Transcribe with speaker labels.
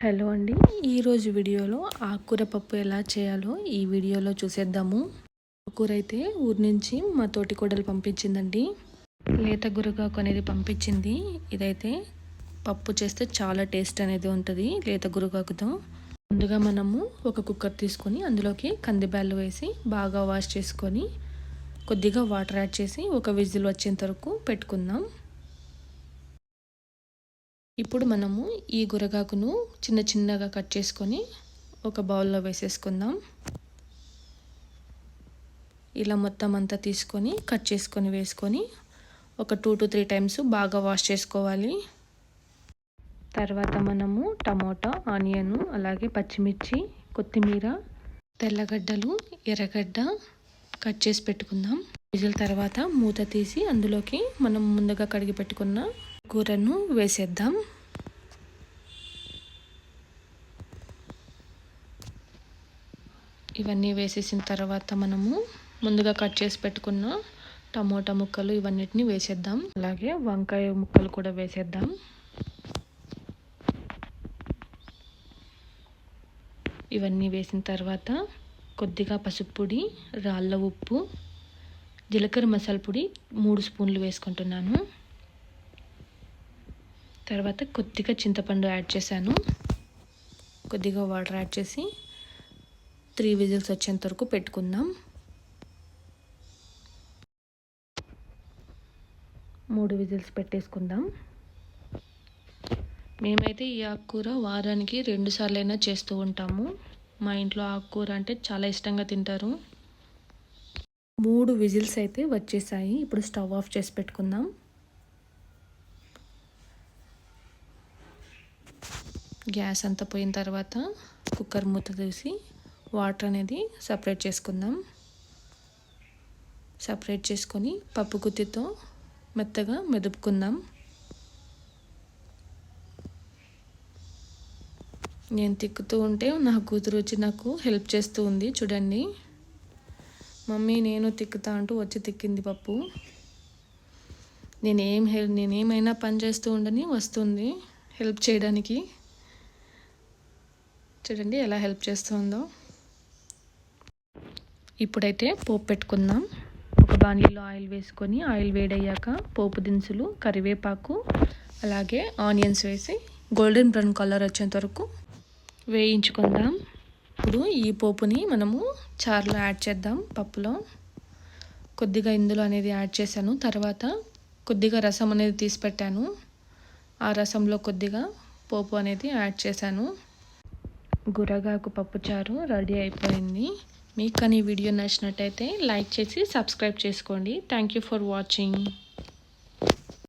Speaker 1: Hello అండి. ఈరోజు వీడియోలో ఆకుకూర పప్పు ఎలా చేయాలో ఈ వీడియోలో చూసేద్దాము. ఆకుకూర అయితే ఊరి నుంచి మా తోటి కోడలు పంపించిందండి. లేత గురగాకు అనేది పంపించింది. ఇదైతే పప్పు చేస్తే చాలా టేస్ట్ అనేది ఉంటుంది లేత గురగాకుతో. ముందుగా మనము ఒక కుక్కర్ తీసుకొని అందులోకి కందిబ్యాళ్ళు వేసి బాగా వాష్ చేసుకొని కొద్దిగా వాటర్ యాడ్ చేసి ఒక విజిల్ వచ్చేంత వరకు పెట్టుకుందాం. ఇప్పుడు మనము ఈ గురగాకును చిన్న చిన్నగా కట్ చేసుకొని ఒక బౌల్లో వేసేసుకుందాం. ఇలా మొత్తం అంతా తీసుకొని కట్ చేసుకొని వేసుకొని ఒక టూ టు త్రీ టైమ్స్ బాగా వాష్ చేసుకోవాలి. తర్వాత మనము టమోటా ఆనియన్ అలాగే పచ్చిమిర్చి కొత్తిమీర తెల్లగడ్డలు ఎర్రగడ్డ కట్ చేసి పెట్టుకుందాం. విజిల్ తర్వాత మూత తీసి అందులోకి మనం ముందుగా కడిగి పెట్టుకున్న కూరను వేసేద్దాం. ఇవన్నీ వేసేసిన తర్వాత మనము ముందుగా కట్ చేసి పెట్టుకున్న టమోటా ముక్కలు ఇవన్నిటిని వేసేద్దాం. అలాగే వంకాయ ముక్కలు కూడా వేసేద్దాం. ఇవన్నీ వేసిన తర్వాత కొద్దిగా పసుపు పొడి రాళ్ళ ఉప్పు జీలకర్ర మసాలా పొడి మూడు స్పూన్లు వేసుకుంటున్నాను. తర్వాత కొద్దిగా చింతపండు యాడ్ చేశాను. కొద్దిగా వాటర్ యాడ్ చేసి త్రీ విజిల్స్ వచ్చేంత వరకు పెట్టుకుందాం. మూడు విజిల్స్ పెట్టేసుకుందాం. మేమైతే ఈ ఆకుకూర వారానికి రెండు సార్లైనా చేస్తూ ఉంటాము. మా ఇంట్లో ఆకుకూర అంటే చాలా ఇష్టంగా తింటారు. మూడు విజిల్స్ అయితే వచ్చేసాయి. ఇప్పుడు స్టవ్ ఆఫ్ చేసి పెట్టుకుందాం. గ్యాస్ అంతా పోయిన తర్వాత కుక్కర్ మూత తీసి వాటర్ అనేది సపరేట్ చేసుకుందాం. సపరేట్ చేసుకొని పప్పు గుత్తితో మెత్తగా మెదుపుకుందాం. నేను తిక్కుతూ ఉంటే నా కూతురు వచ్చి నాకు హెల్ప్ చేస్తూ ఉంది చూడండి. మమ్మీ నేను తిక్కుతా అంటూ వచ్చి తిక్కింది పప్పు. నేనేం హెల్ప్ నేనేమైనా పని చేస్తూ ఉండని వస్తుంది హెల్ప్ చేయడానికి. చూడండి ఎలా హెల్ప్ చేస్తుందో. ఇప్పుడైతే పోపు పెట్టుకుందాం. ఒక బాణీలో ఆయిల్ వేసుకొని ఆయిల్ వేడయ్యాక పోపు దినుసులు కరివేపాకు అలాగే ఆనియన్స్ వేసి గోల్డెన్ బ్రౌన్ కలర్ వచ్చేంత వరకు వేయించుకుందాం. ఇప్పుడు ఈ పోపుని మనము చారులో యాడ్ చేద్దాం పప్పులో. కొద్దిగా ఇందులో అనేది యాడ్ చేశాను. తర్వాత కొద్దిగా రసం అనేది తీసి పెట్టాను. ఆ రసంలో కొద్దిగా పోపు అనేది యాడ్ చేశాను. గురగాకు పప్పుచారు రెడీ అయిపోయింది. మీకు కానీ వీడియో నచ్చినట్టయితే లైక్ చేసి సబ్స్క్రైబ్ చేసుకోండి. Thank you for watching